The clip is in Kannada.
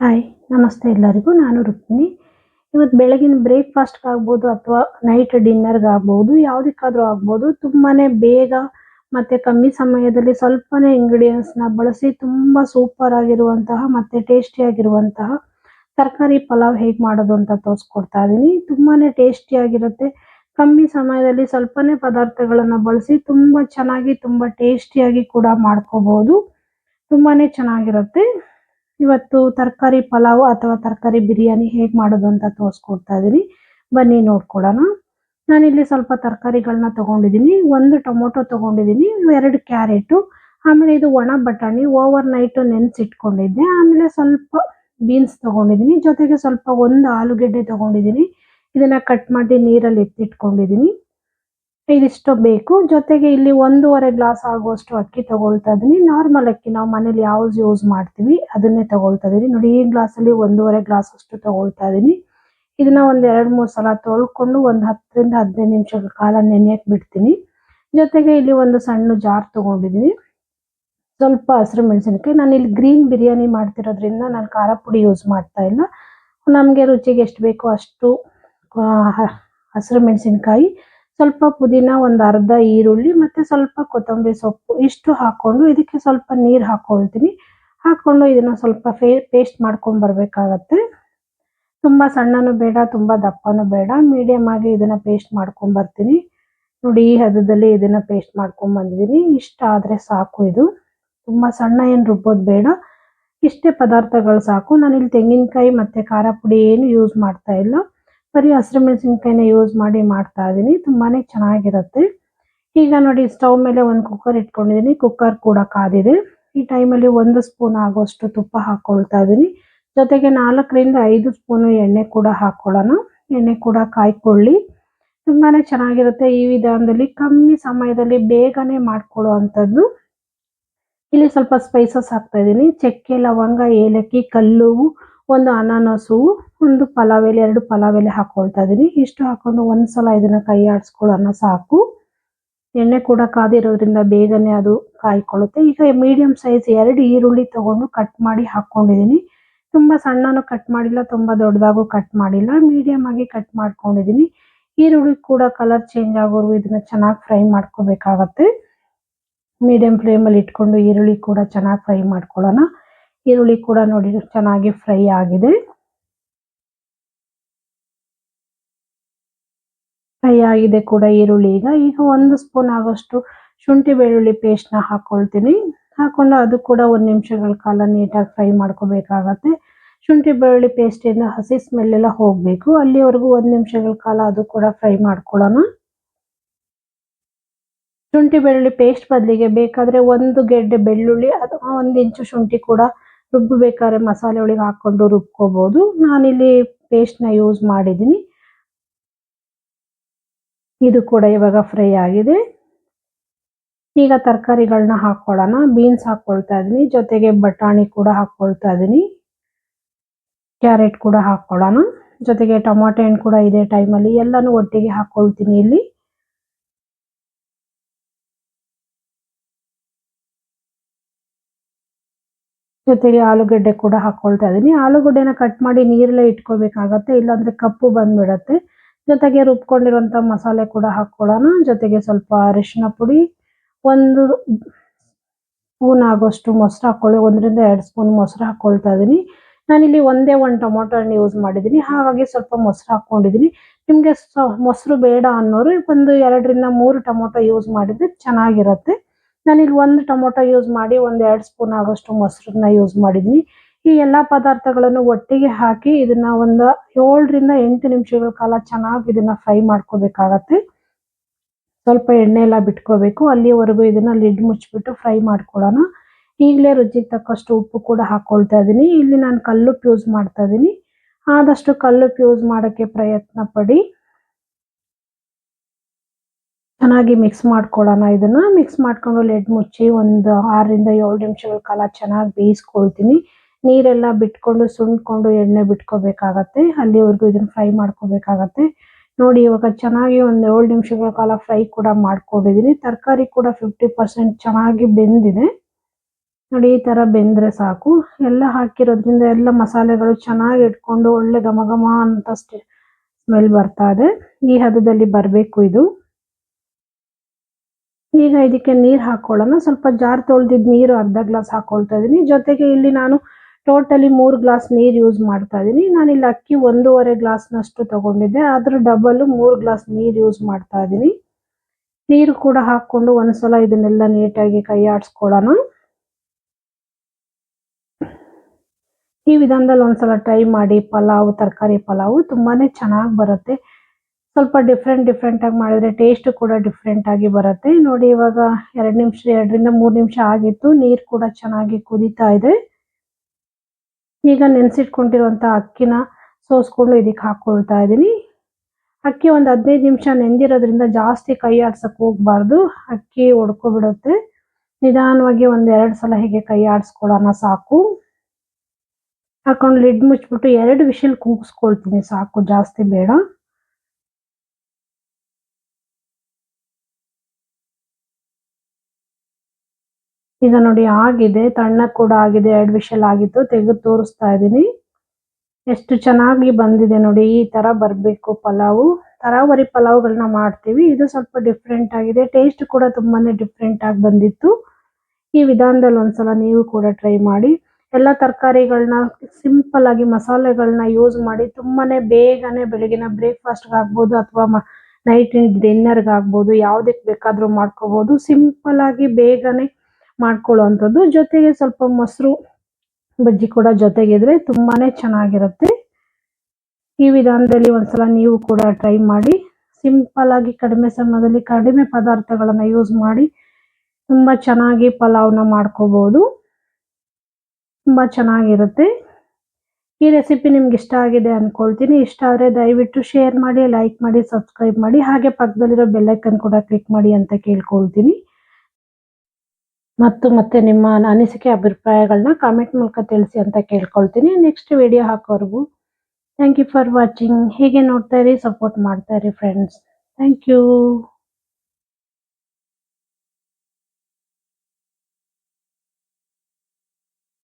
ಹಾಯ್, ನಮಸ್ತೆ ಎಲ್ಲರಿಗೂ. ನಾನು ರುಕ್ಮಿಣಿ. ಇವತ್ತು ಬೆಳಗಿನ ಬ್ರೇಕ್ಫಾಸ್ಟ್ಗೆ ಆಗ್ಬೋದು ಅಥವಾ ನೈಟ್ ಡಿನ್ನರ್ಗೆ ಆಗ್ಬೋದು, ಯಾವುದಕ್ಕಾದರೂ ಆಗ್ಬೋದು. ತುಂಬಾನೇ ಬೇಗ ಮತ್ತೆ ಕಮ್ಮಿ ಸಮಯದಲ್ಲಿ ಸ್ವಲ್ಪನೇ ಇಂಗ್ರೀಡಿಯೆಂಟ್ಸ್ನ ಬಳಸಿ ತುಂಬಾ ಸೂಪರ್ ಆಗಿರುವಂತಹ ಮತ್ತೆ ಟೇಸ್ಟಿ ಆಗಿರುವಂತಹ ತರಕಾರಿ ಪಲಾವ್ ಹೇಗೆ ಮಾಡೋದು ಅಂತ ತೋರಿಸ್ಕೊಡ್ತಾ ಇದ್ದೀನಿ ತುಂಬಾನೇ ಟೇಸ್ಟಿ ಆಗಿರುತ್ತೆ. ಕಮ್ಮಿ ಸಮಯದಲ್ಲಿ ಸ್ವಲ್ಪನೇ ಪದಾರ್ಥಗಳನ್ನ ಬಳಸಿ ತುಂಬಾ ಚೆನ್ನಾಗಿ, ತುಂಬಾ ಟೇಸ್ಟಿಯಾಗಿ ಕೂಡ ಮಾಡ್ಕೋಬೋದು. ತುಂಬಾನೇ ಚೆನ್ನಾಗಿರುತ್ತೆ. ಇವತ್ತು ತರಕಾರಿ ಪಲಾವ್ ಅಥವಾ ತರಕಾರಿ ಬಿರಿಯಾನಿ ಹೇಗೆ ಮಾಡೋದು ಅಂತ ತೋರಿಸ್ಕೊಡ್ತಾ ಇದ್ದೀನಿ ಬನ್ನಿ ನೋಡ್ಕೊಳ್ಳೋಣ. ನಾನಿಲ್ಲಿ ಸ್ವಲ್ಪ ತರಕಾರಿಗಳನ್ನ ತಗೊಂಡಿದ್ದೀನಿ ಒಂದು ಟೊಮೊಟೊ ತಗೊಂಡಿದ್ದೀನಿ ಎರಡು ಕ್ಯಾರೆಟು. ಆಮೇಲೆ ಇದು ಒಣ ಬಟಾಣಿ. ಓವರ್ ನೈಟ್ ನೆನೆಸಿಟ್ಕೊಂಡಿದ್ದೆ. ಆಮೇಲೆ ಸ್ವಲ್ಪ ಬೀನ್ಸ್ ತಗೊಂಡಿದ್ದೀನಿ ಜೊತೆಗೆ ಸ್ವಲ್ಪ ಒಂದು ಆಲೂಗೆಡ್ಡೆ ತಗೊಂಡಿದ್ದೀನಿ ಇದನ್ನ ಕಟ್ ಮಾಡಿ ನೀರಲ್ಲಿ ಎತ್ತಿಟ್ಕೊಂಡಿದ್ದೀನಿ ಇದಿಷ್ಟು ಬೇಕು. ಜೊತೆಗೆ ಇಲ್ಲಿ ಒಂದೂವರೆ ಗ್ಲಾಸ್ ಆಗುವಷ್ಟು ಅಕ್ಕಿ ತಗೊಳ್ತಾ ಇದ್ದೀನಿ. ನಾರ್ಮಲ್ ಅಕ್ಕಿ ನಾವು ಮನೇಲಿ ಯಾವ್ದು ಯೂಸ್ ಮಾಡ್ತೀವಿ, ಅದನ್ನೇ ತಗೊಳ್ತಾ ಇದ್ದೀನಿ. ನೋಡಿ, ಈ ಗ್ಲಾಸಲ್ಲಿ ಒಂದೂವರೆ ಗ್ಲಾಸ್ ಅಷ್ಟು ತಗೊಳ್ತಾ ಇದ್ದೀನಿ. ಇದನ್ನ ಒಂದ್ ಎರಡು, ಮೂರು ಸಲ ತೊಳ್ಕೊಂಡು ಒಂದು ಹತ್ತರಿಂದ ಹದಿನೈದು ನಿಮಿಷಗಳ ಕಾಲ ನೆನೆಯಕ್ಕೆ ಬಿಡ್ತೀನಿ. ಜೊತೆಗೆ ಇಲ್ಲಿ ಒಂದು ಸಣ್ಣ ಜಾರ್ ತಗೊಂಡಿದ್ದೀನಿ. ಸ್ವಲ್ಪ ಹಸಿರು ಮೆಣಸಿನಕಾಯಿ. ನಾನು ಇಲ್ಲಿ ಗ್ರೀನ್ ಬಿರಿಯಾನಿ ಮಾಡ್ತಿರೋದ್ರಿಂದ ನಾನು ಖಾರ ಪುಡಿ ಯೂಸ್ ಮಾಡ್ತಾ ಇಲ್ಲ. ನಮಗೆ ರುಚಿಗೆ ಎಷ್ಟು ಬೇಕೋ ಅಷ್ಟು ಹಸಿರು ಮೆಣಸಿನಕಾಯಿ. ಸ್ವಲ್ಪ ಪುದೀನ, ಒಂದು ಅರ್ಧ ಈರುಳ್ಳಿ ಮತ್ತೆ ಸ್ವಲ್ಪ ಕೊತ್ತಂಬರಿ ಸೊಪ್ಪು ಇಷ್ಟು ಹಾಕೊಂಡು ಇದಕ್ಕೆ ಸ್ವಲ್ಪ ನೀರು ಹಾಕೊಳ್ತೀನಿ. ಹಾಕೊಂಡು ಇದನ್ನ ಸ್ವಲ್ಪ ಫೇ ಪೇಸ್ಟ್ ಮಾಡ್ಕೊಂಡ್ ಬರ್ಬೇಕಾಗತ್ತೆ. ತುಂಬಾ ಸಣ್ಣನು ಬೇಡ, ತುಂಬಾ ದಪ್ಪನು ಬೇಡ. ಮೀಡಿಯಂ ಆಗಿ ಇದನ್ನ ಪೇಸ್ಟ್ ಮಾಡ್ಕೊಂಡ್ ಬರ್ತೀನಿ. ನೋಡಿ, ಈ ಹದದಲ್ಲಿ ಇದನ್ನ ಪೇಸ್ಟ್ ಮಾಡ್ಕೊಂಡ್ ಬಂದಿದ್ದೀನಿ. ಇಷ್ಟ ಆದ್ರೆ ಸಾಕು ಇದು. ತುಂಬಾ ಸಣ್ಣ ಏನ್ ರುಬ್ಬೋದು ಬೇಡ. ಇಷ್ಟೇ ಪದಾರ್ಥಗಳು ಸಾಕು. ನಾನು ಇಲ್ಲಿ ತೆಂಗಿನಕಾಯಿ ಮತ್ತೆ ಖಾರ ಪುಡಿ ಏನು ಯೂಸ್ ಮಾಡ್ತಾ ಇಲ್ಲ. ಬರೀ ಹಸಿರು ಮೆಣಸಿನ್ಕಾಯಿನ ಯೂಸ್ ಮಾಡಿ ಮಾಡ್ತಾ ಇದ್ದೀನಿ ತುಂಬಾನೇ ಚೆನ್ನಾಗಿರುತ್ತೆ. ಈಗ ನೋಡಿ ಸ್ಟವ್ ಮೇಲೆ ಒಂದು ಕುಕ್ಕರ್ ಇಟ್ಕೊಂಡಿದ್ದೀನಿ ಕುಕ್ಕರ್ ಕೂಡ ಕಾದಿದೆ. ಈ ಟೈಮಲ್ಲಿ ಒಂದು ಸ್ಪೂನ್ ಆಗೋಷ್ಟು ತುಪ್ಪ ಹಾಕೊಳ್ತಾ ಇದ್ದೀನಿ ಜೊತೆಗೆ ನಾಲ್ಕರಿಂದ ಐದು ಸ್ಪೂನು ಎಣ್ಣೆ ಕೂಡ ಹಾಕ್ಕೊಳ್ಳೋಣ ಎಣ್ಣೆ ಕೂಡ ಕಾಯ್ಕೊಳ್ಳಿ. ತುಂಬಾನೇ ಚೆನ್ನಾಗಿರುತ್ತೆ. ಈ ವಿಧಾನದಲ್ಲಿ ಕಮ್ಮಿ ಸಮಯದಲ್ಲಿ ಬೇಗನೆ ಮಾಡ್ಕೊಳ್ಳೋ ಅಂಥದ್ದು ಇಲ್ಲಿ ಸ್ವಲ್ಪ ಸ್ಪೈಸಸ್ ಹಾಕ್ತಾ ಇದ್ದೀನಿ ಚಕ್ಕೆ, ಲವಂಗ, ಏಲಕ್ಕಿ ಕಲ್ಲು ಒಂದು ಅನಾನಸು ಒಂದು ಪಲಾವ್ ಎಲೆ ಎರಡು ಪಲಾವ್ ಎಲೆ ಹಾಕೊಳ್ತಾ ಇದ್ದೀನಿ. ಇಷ್ಟು ಹಾಕೊಂಡು ಒಂದ್ಸಲ ಇದನ್ನ ಕೈ ಆಡಿಸ್ಕೊಳ್ಳೋಣ ಸಾಕು. ಎಣ್ಣೆ ಕೂಡ ಕಾದಿರೋದ್ರಿಂದ ಬೇಗನೆ ಅದು ಕಾಯ್ಕೊಳ್ಳುತ್ತೆ. ಈಗ ಮೀಡಿಯಂ ಸೈಜ್ ಎರಡು ಈರುಳ್ಳಿ ತಗೊಂಡು ಕಟ್ ಮಾಡಿ ಹಾಕೊಂಡಿದ್ದೀನಿ. ತುಂಬಾ ಸಣ್ಣನು ಕಟ್ ಮಾಡಿಲ್ಲ, ತುಂಬಾ ದೊಡ್ಡದಾಗೂ ಕಟ್ ಮಾಡಿಲ್ಲ. ಮೀಡಿಯಂ ಆಗಿ ಕಟ್ ಮಾಡ್ಕೊಂಡಿದ್ದೀನಿ. ಈರುಳ್ಳಿ ಕೂಡ ಕಲರ್ ಚೇಂಜ್ ಆಗೋರು ಇದನ್ನ ಚೆನ್ನಾಗಿ ಫ್ರೈ ಮಾಡ್ಕೋಬೇಕಾಗತ್ತೆ. ಮೀಡಿಯಂ ಫ್ಲೇಮಲ್ಲಿ ಇಟ್ಕೊಂಡು ಈರುಳ್ಳಿ ಕೂಡ ಚೆನ್ನಾಗಿ ಫ್ರೈ ಮಾಡ್ಕೊಳ್ಳೋಣ. ಈರುಳ್ಳಿ ಕೂಡ ನೋಡಿ ಚೆನ್ನಾಗಿ ಫ್ರೈ ಆಗಿದೆ. ಫ್ರೈ ಆಗಿದೆ ಕೂಡ ಈರುಳ್ಳಿ. ಈಗ ಈಗ ಒಂದು ಸ್ಪೂನ್ ಆಗೋಷ್ಟು ಶುಂಠಿ ಬೆಳ್ಳುಳ್ಳಿ ಪೇಸ್ಟ್ನ ಹಾಕೊಳ್ತೀನಿ. ಹಾಕೊಂಡು ಅದು ಕೂಡ ಒಂದು ನಿಮಿಷಗಳ ಕಾಲ ನೀಟಾಗಿ ಫ್ರೈ ಮಾಡ್ಕೋಬೇಕಾಗತ್ತೆ. ಶುಂಠಿ ಬೆಳ್ಳುಳ್ಳಿ ಪೇಸ್ಟಿಂದ ಹಸಿ ಸ್ಮೆಲ್ ಎಲ್ಲ ಹೋಗ್ಬೇಕು. ಅಲ್ಲಿವರೆಗೂ ಒಂದು ನಿಮಿಷಗಳ ಕಾಲ ಅದು ಕೂಡ ಫ್ರೈ ಮಾಡ್ಕೊಳ್ಳೋಣ. ಶುಂಠಿ ಬೆಳ್ಳುಳ್ಳಿ ಪೇಸ್ಟ್ ಬದಲಿಗೆ ಬೇಕಾದ್ರೆ ಒಂದು ಗೆಡ್ಡೆ ಬೆಳ್ಳುಳ್ಳಿ ಅಥವಾ ಒಂದು ಇಂಚು ಶುಂಠಿ ಕೂಡ ರುಬ್ಬಬೇಕಾದ್ರೆ ಮಸಾಲೆ ಒಳಗೆ ಹಾಕೊಂಡು ರುಬ್ಕೋಬಹುದು ನಾನಿಲ್ಲಿ ಪೇಸ್ಟ್ನ ಯೂಸ್ ಮಾಡಿದ್ದೀನಿ. ಇದು ಕೂಡ ಇವಾಗ ಫ್ರೈ ಆಗಿದೆ. ಈಗ ತರಕಾರಿಗಳನ್ನ ಹಾಕೊಳ್ಳೋಣ. ಬೀನ್ಸ್ ಹಾಕ್ಕೊಳ್ತಾ ಇದೀನಿ. ಜೊತೆಗೆ ಬಟಾಣಿ ಕೂಡ ಹಾಕ್ಕೊಳ್ತಾ ಇದೀನಿ. ಕ್ಯಾರೆಟ್ ಕೂಡ ಹಾಕ್ಕೊಳ್ಳೋಣ ಜೊತೆಗೆ ಟೊಮಾಟೊ ಹಣ್ಣು ಕೂಡ ಇದೆ ಟೈಮಲ್ಲಿ ಎಲ್ಲಾನು ಒಟ್ಟಿಗೆ ಹಾಕ್ಕೊಳ್ತೀನಿ ಇಲ್ಲಿ. ಜೊತೆಗೆ ಆಲೂಗಡ್ಡೆ ಕೂಡ ಹಾಕ್ಕೊಳ್ತಾ ಇದೀನಿ. ಆಲೂಗಡ್ಡೆನ ಕಟ್ ಮಾಡಿ ನೀರಲ್ಲೇ ಇಟ್ಕೋಬೇಕಾಗತ್ತೆ. ಇಲ್ಲಾಂದ್ರೆ ಕಪ್ಪು ಬಂದ್ಬಿಡತ್ತೆ. ಜೊತೆಗೆ ರುಬ್ಕೊಂಡಿರುವಂತ ಮಸಾಲೆ ಕೂಡ ಹಾಕೊಳ್ಳೋಣ ಜೊತೆಗೆ ಸ್ವಲ್ಪ ಅರಿಶಿನ ಪುಡಿ, ಒಂದು ಸ್ಪೂನ್ ಆಗೋಷ್ಟು ಮೊಸರು ಹಾಕೊಳ್ಳಿ ಒಂದರಿಂದ ಎರಡು ಸ್ಪೂನ್ ಮೊಸರು ಹಾಕೊಳ್ತಾ ಇದ್ದೀನಿ ನಾನಿಲ್ಲಿ ಒಂದೇ ಒಂದು ಟೊಮೊಟೊ ಹಣ್ಣು ಯೂಸ್ ಮಾಡಿದ್ದೀನಿ ಹಾಗಾಗಿ ಸ್ವಲ್ಪ ಮೊಸರು ಹಾಕೊಂಡಿದ್ದೀನಿ ನಿಮಗೆ ಮೊಸರು ಬೇಡ ಅನ್ನೋರು ಒಂದು ಎರಡರಿಂದ ಮೂರು ಟೊಮೊಟೊ ಯೂಸ್ ಮಾಡಿದ್ರೆ ಚೆನ್ನಾಗಿರುತ್ತೆ. ನಾನಿಲ್ಲಿ ಒಂದು ಟೊಮೊಟೊ ಯೂಸ್ ಮಾಡಿ ಒಂದು ಎರಡು ಸ್ಪೂನ್ ಆಗೋಷ್ಟು ಮೊಸರನ್ನ ಯೂಸ್ ಮಾಡಿದ್ದೀನಿ ಈ ಎಲ್ಲ ಪದಾರ್ಥಗಳನ್ನು ಒಟ್ಟಿಗೆ ಹಾಕಿ ಇದನ್ನ ಒಂದು ಏಳರಿಂದ ಎಂಟು ನಿಮಿಷಗಳ ಕಾಲ ಚೆನ್ನಾಗಿ ಇದನ್ನ ಫ್ರೈ ಮಾಡ್ಕೋಬೇಕಾಗತ್ತೆ. ಸ್ವಲ್ಪ ಎಣ್ಣೆ ಎಲ್ಲ ಬಿಟ್ಕೋಬೇಕು. ಅಲ್ಲಿವರೆಗೂ ಇದನ್ನ ಲಿಡ್ ಮುಚ್ಚಿಬಿಟ್ಟು ಫ್ರೈ ಮಾಡ್ಕೊಳ್ಳೋಣ. ಈಗಲೇ ರುಚಿಗೆ ತಕ್ಕಷ್ಟು ಉಪ್ಪು ಕೂಡ ಹಾಕೊಳ್ತಾ ಇದ್ದೀನಿ ಇಲ್ಲಿ ನಾನು ಕಲ್ಲುಪ್ ಯೂಸ್ ಮಾಡ್ತಾ ಇದ್ದೀನಿ ಆದಷ್ಟು ಕಲ್ಲುಪ್ ಯೂಸ್ ಮಾಡೋಕ್ಕೆ ಪ್ರಯತ್ನ ಪಡಿ. ಚೆನ್ನಾಗಿ ಮಿಕ್ಸ್ ಮಾಡ್ಕೊಳ್ಳೋಣ ಇದನ್ನ. ಮಿಕ್ಸ್ ಮಾಡ್ಕೊಂಡು ಲೆಡ್ ಮುಚ್ಚಿ ಒಂದು ಆರರಿಂದ ಏಳು ನಿಮಿಷಗಳ ಕಾಲ ಚೆನ್ನಾಗಿ ಬೇಯಿಸ್ಕೊಳ್ತೀನಿ. ನೀರೆಲ್ಲ ಬಿಟ್ಕೊಂಡು ಸುಂಡ್ಕೊಂಡು ಎಣ್ಣೆ ಬಿಟ್ಕೋಬೇಕಾಗತ್ತೆ. ಅಲ್ಲಿವರೆಗೂ ಇದನ್ನ ಫ್ರೈ ಮಾಡ್ಕೋಬೇಕಾಗತ್ತೆ. ನೋಡಿ, ಇವಾಗ ಚೆನ್ನಾಗಿ ಒಂದು ಏಳು ನಿಮಿಷಗಳ ಕಾಲ ಫ್ರೈ ಕೂಡ ಮಾಡ್ಕೊಂಡಿದ್ದೀನಿ ತರಕಾರಿ ಕೂಡ ಫಿಫ್ಟಿ ಪರ್ಸೆಂಟ್ ಚೆನ್ನಾಗಿ ಬೆಂದಿದೆ. ನೋಡಿ, ಈ ತರ ಬೆಂದ್ರೆ ಸಾಕು. ಎಲ್ಲ ಹಾಕಿರೋದ್ರಿಂದ ಎಲ್ಲ ಮಸಾಲೆಗಳು ಚೆನ್ನಾಗಿ ಇಟ್ಕೊಂಡು ಒಳ್ಳೆ ಘಮ ಘಮ ಅಂತ ಸ್ಮೆಲ್ ಬರ್ತಾ ಇದೆ. ಈ ಹದದಲ್ಲಿ ಬರಬೇಕು ಇದು. ಈಗ ಇದಕ್ಕೆ ನೀರು ಹಾಕೊಳ್ಳೋಣ. ಸ್ವಲ್ಪ ಜಾರ್ ತೊಳ್ದಿದ್ ನೀರು ಅರ್ಧ ಗ್ಲಾಸ್ ಹಾಕೊಳ್ತಾ ಇದೀನಿ. ಜೊತೆಗೆ ಇಲ್ಲಿ ನಾನು ಟೋಟಲಿ ಮೂರು ಗ್ಲಾಸ್ ನೀರು ಯೂಸ್ ಮಾಡ್ತಾ ಇದೀನಿ. ನಾನು ಇಲ್ಲಿ ಅಕ್ಕಿ ಒಂದೂವರೆ ಗ್ಲಾಸ್ನಷ್ಟು ತಗೊಂಡಿದ್ದೆ. ಅದ್ರ ಡಬಲ್ ಮೂರು ಗ್ಲಾಸ್ ನೀರು ಯೂಸ್ ಮಾಡ್ತಾ ಇದೀನಿ. ನೀರು ಕೂಡ ಹಾಕೊಂಡು ಒಂದ್ಸಲ ಇದನ್ನೆಲ್ಲ ನೀಟಾಗಿ ಕೈ ಆಡಿಸ್ಕೊಳ್ಳೋಣ. ಈ ವಿಧಾನದಲ್ಲಿ ಒಂದ್ಸಲ ಟ್ರೈ ಮಾಡಿ. ಪಲಾವ್, ತರಕಾರಿ ಪಲಾವ್ ತುಂಬಾನೇ ಚೆನ್ನಾಗಿ ಬರುತ್ತೆ. ಸ್ವಲ್ಪ ಡಿಫ್ರೆಂಟ್ ಡಿಫ್ರೆಂಟ್ ಆಗಿ ಮಾಡಿದ್ರೆ ಟೇಸ್ಟ್ ಕೂಡ ಡಿಫ್ರೆಂಟ್ ಆಗಿ ಬರುತ್ತೆ. ನೋಡಿ ಇವಾಗ ಎರಡು ನಿಮಿಷ, ಎರಡರಿಂದ ಮೂರು ನಿಮಿಷ ಆಗಿತ್ತು. ನೀರು ಕೂಡ ಚೆನ್ನಾಗಿ ಕುದೀತಾ ಇದೆ. ಈಗ ನೆನೆಸಿಟ್ಕೊಂಡಿರುವಂಥ ಅಕ್ಕಿನ ಸೋಸ್ಕೊಂಡು ಇದಕ್ಕೆ ಹಾಕ್ಕೊಳ್ತಾ ಇದ್ದೀನಿ ಅಕ್ಕಿ ಒಂದು ಹದಿನೈದು ನಿಮಿಷ ನೆಂದಿರೋದ್ರಿಂದ ಜಾಸ್ತಿ ಕೈ ಆಡ್ಸಕ್ಕೆ ಹೋಗ್ಬಾರ್ದು. ಅಕ್ಕಿ ಒಡ್ಕೊಬಿಡುತ್ತೆ. ನಿಧಾನವಾಗಿ ಒಂದು ಎರಡು ಸಲ ಹೀಗೆ ಕೈ ಆಡಿಸ್ಕೊಳ್ಳೋಣ ಸಾಕು. ಹಾಕೊಂಡು ಲಿಡ್ ಮುಚ್ಚಿಬಿಟ್ಟು ಎರಡು ವಿಷಲ್ ಕೂಗಿಸ್ಕೊಳ್ತೀನಿ ಸಾಕು, ಜಾಸ್ತಿ ಬೇಡ. ಈಗ ನೋಡಿ ಆಗಿದೆ, ತಣ್ಣ ಕೂಡ ಆಗಿದೆ ಎರಡು ಆಗಿತ್ತು ತೆಗೆದು ತೋರಿಸ್ತಾ ಇದ್ದೀನಿ. ಎಷ್ಟು ಚೆನ್ನಾಗಿ ಬಂದಿದೆ ನೋಡಿ, ಈ ತರ ಬರಬೇಕು ಪಲಾವು. ತರಾವರಿ ಪಲಾವ್ಗಳನ್ನ ಮಾಡ್ತೀವಿ. ಇದು ಸ್ವಲ್ಪ ಡಿಫ್ರೆಂಟ್ ಆಗಿದೆ. ಟೇಸ್ಟ್ ಕೂಡ ತುಂಬಾನೇ ಡಿಫ್ರೆಂಟ್ ಆಗಿ ಬಂದಿತ್ತು. ಈ ವಿಧಾನದಲ್ಲಿ ಒಂದ್ಸಲ ನೀವು ಕೂಡ ಟ್ರೈ ಮಾಡಿ. ಎಲ್ಲ ತರಕಾರಿಗಳನ್ನ ಸಿಂಪಲ್ ಆಗಿ ಮಸಾಲೆಗಳನ್ನ ಯೂಸ್ ಮಾಡಿ ತುಂಬಾನೇ ಬೇಗನೆ ಬೆಳಗಿನ ಬ್ರೇಕ್ಫಾಸ್ಟ್ ಆಗ್ಬೋದು ಅಥವಾ ನೈಟ್ ಡಿನ್ನರ್ಗೆ ಆಗ್ಬೋದು, ಯಾವ್ದಕ್ ಬೇಕಾದ್ರೂ ಮಾಡ್ಕೋಬಹುದು ಸಿಂಪಲ್ ಆಗಿ ಬೇಗನೆ ಮಾಡ್ಕೊಳ್ಳುವಂಥದ್ದು. ಜೊತೆಗೆ ಸ್ವಲ್ಪ ಮೊಸರು ಬಜ್ಜಿ ಕೂಡ ಜೊತೆಗಿದ್ರೆ ತುಂಬಾನೇ ಚೆನ್ನಾಗಿರುತ್ತೆ. ಈ ವಿಧಾನದಲ್ಲಿ ಒಂದ್ಸಲ ನೀವು ಕೂಡ ಟ್ರೈ ಮಾಡಿ. ಸಿಂಪಲ್ ಆಗಿ ಕಡಿಮೆ ಸಮಯದಲ್ಲಿ ಕಡಿಮೆ ಪದಾರ್ಥಗಳನ್ನ ಯೂಸ್ ಮಾಡಿ ತುಂಬಾ ಚೆನ್ನಾಗಿ ಪಲಾವ್ನ ಮಾಡ್ಕೋಬಹುದು ತುಂಬಾ ಚೆನ್ನಾಗಿರುತ್ತೆ. ಈ ರೆಸಿಪಿ ನಿಮ್ಗೆ ಇಷ್ಟ ಆಗಿದೆ ಅನ್ಕೊಳ್ತೀನಿ. ಇಷ್ಟ ಆದ್ರೆ ದಯವಿಟ್ಟು ಶೇರ್ ಮಾಡಿ ಲೈಕ್ ಮಾಡಿ ಸಬ್ಸ್ಕ್ರೈಬ್ ಮಾಡಿ. ಹಾಗೆ ಪಕ್ಕದಲ್ಲಿರೋ ಬೆಲ್ಲೈಕನ್ ಕೂಡ ಕ್ಲಿಕ್ ಮಾಡಿ ಅಂತ ಕೇಳ್ಕೊಳ್ತೀನಿ. ಮತ್ತು ಮತ್ತೆ ನಿಮ್ಮ ಅನಿಸಿಕೆ ಅಭಿಪ್ರಾಯಗಳನ್ನ ಕಾಮೆಂಟ್ ಮೂಲಕ ತಿಳಿಸಿ ಅಂತ ಕೇಳ್ಕೊಳ್ತೀನಿ. ನೆಕ್ಸ್ಟ್ ವಿಡಿಯೋ ಹಾಕೋರ್ಗು ಥ್ಯಾಂಕ್ ಯು ಫಾರ್ ವಾಚಿಂಗ್ ಹೀಗೆ ನೋಡ್ತಾ ಇರಿ ಸಪೋರ್ಟ್ ಮಾಡ್ತಾ ಇರಿ ಫ್ರೆಂಡ್ಸ್ ಥ್ಯಾಂಕ್ ಯು